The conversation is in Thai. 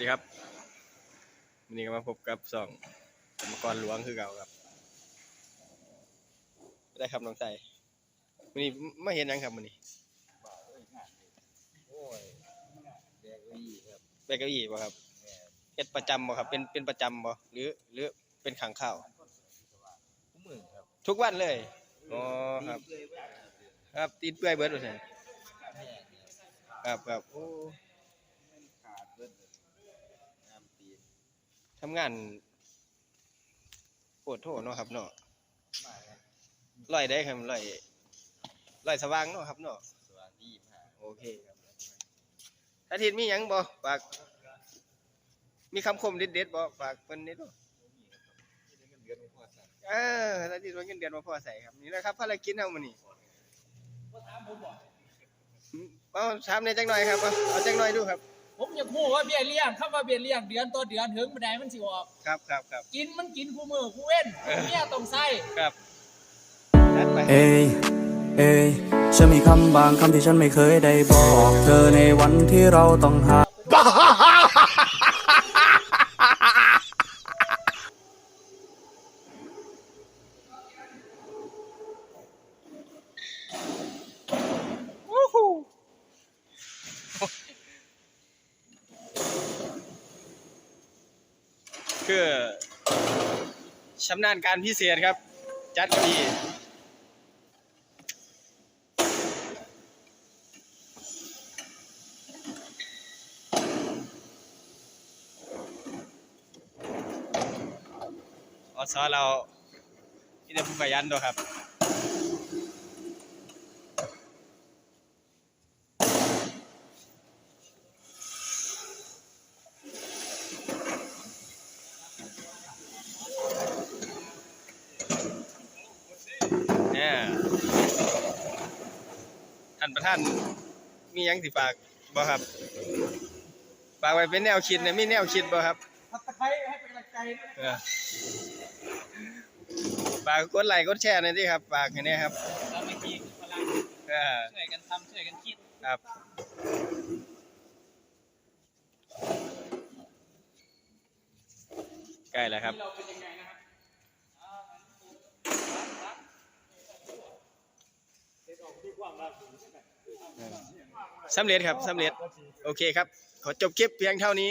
ดีครับวันนี้ก็มาพบกับสองกรรมกรหลวงคือเก่าครับได้ครับน้องใส่วันนี้ไม่เห็นหยังครับวันนี้โอ้ยแดกอีครับไปเก้าอี้ป่ะครับเฮ็ดประจำบ่ครับ เป็นเป็นประจำบ่หรือ หรือเป็นขังข้าวทุกมือครับทุกวันเลยอ๋อครับตีเลยว่าครับตีนเปื่อยเบิดว่าซั่นแห้งเนี่ยครับครับโอ้ มันขาดเบิดเลยน้ำตีน ทำงานปวดโทษเนาะครับเนาะมาครับร้อยได้ครับร้อยร้อยสว่างเนาะครับเนาะสว่างที่ผ่าโอเคครับอาทิตย์มีหยังบ่ฝาก มีคำคมเด็ดๆบ่ฝากเพิ่นนิดบ่ที่ได้เงินเดือนของพ่อสั่งเอออาทิตย์วันเงินเดือนมาพอใส่ครับนี่นะครับภารกิจเฮามื้อนี้อืมเอาถามในอยจักหน่อยครับเอาเอาจักหน่อยดูครับ ผมอยากพูดว่าเบี้ยเลี้ยงคำว่าเบี้ยเลี้ยงเดือนต่อเดือนถึงบันไดมันสิออก ครับครับครับกินมันกินคู่มือคู่เว้นเมียต้องใส่ครับจัดไปเอยเอยฉันมีคำบางคำที่ฉันไม่เคยได้บอก เธอในวันที่เราต้องหา คือชำนาญการพิเศษครับ จัดดีอสอเราที่จะผู้ขยันด้วยครับ เนี่ย ท่านประธานมีหยังสิฝากบ่ครับฝากไว้เป็นแนวคิดเนี่ยมีแนวคิดบ่ครับพักตะไคร้ให้เป็นกำลังใจด้วยเออฝากกดไลค์กดแชร์หน่อยสิครับฝากให้แน่ครับเราไม่ทีพลังเออช่วยกันทำช่วยกันคิดครับใกล้แล้วครับเราเป็นยังไงนะครับ สำเร็จครับสำเร็จ โอเคครับ ขอจบคลิปเพียงเท่านี้